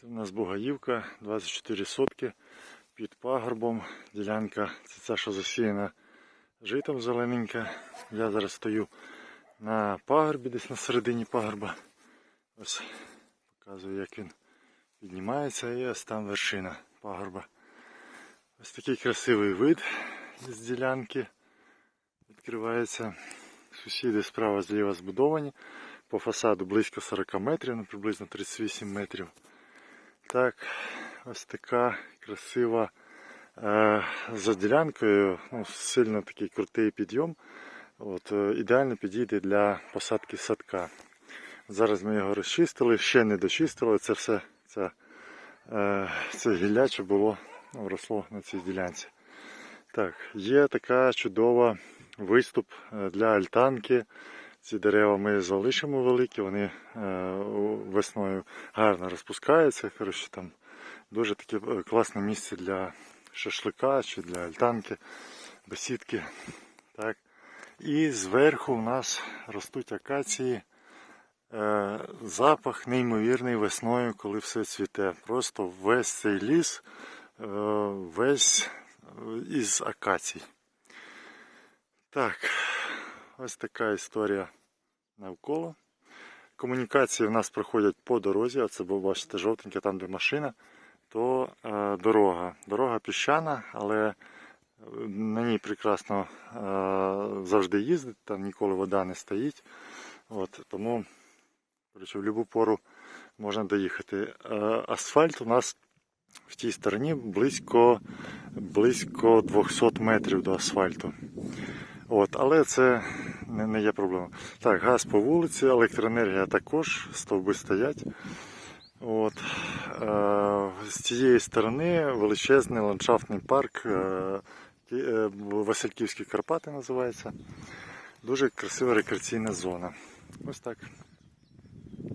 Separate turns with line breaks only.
Це в нас Бугаївка, 24 сотки під пагорбом. Ділянка це ця, що засіяна житом зелененька. Я зараз стою на пагорбі, десь на середині пагорба. Ось показую, як він піднімається і ось там вершина пагорба. Ось такий красивий вид з ділянки. Відкривається. Сусіди справа зліва збудовані. По фасаду близько 40 метрів, ну, приблизно 38 метрів. Так, ось така красива е, за ділянкою, ну, сильно такий крутий підйом. От, е, ідеально підійде для посадки садка. Зараз ми його розчистили, ще не дочистили. Це все це, е, це гілляче було, ну, росло на цій ділянці. Так, є така чудова виступ е, для альтанки. Ці дерева ми залишимо великі, вони е, весною гарно розпускаються. Коротше, там дуже таке е, класне місце для шашлика чи для альтанки, бесідки. Так. І зверху у нас ростуть акації. Е, запах неймовірний весною, коли все цвіте. Просто весь цей ліс, весь із акацій. Так, ось така історія навколо. Комунікації в нас проходять по дорозі, а це ви бачите жовтеньке, там де машина, то е, дорога. Дорога піщана, але на ній прекрасно е, завжди їздить, там ніколи вода не стоїть. От, тому в будь-яку пору можна доїхати. Е, асфальт у нас в тій стороні близько, близько 200 метрів до асфальту. От, але це не, не є проблема. Так, газ по вулиці, електроенергія також, стовби стоять. От, е, з цієї сторони величезний ландшафтний парк е, е, Васильківські Карпати називається. Дуже красива рекреаційна зона. Ось так.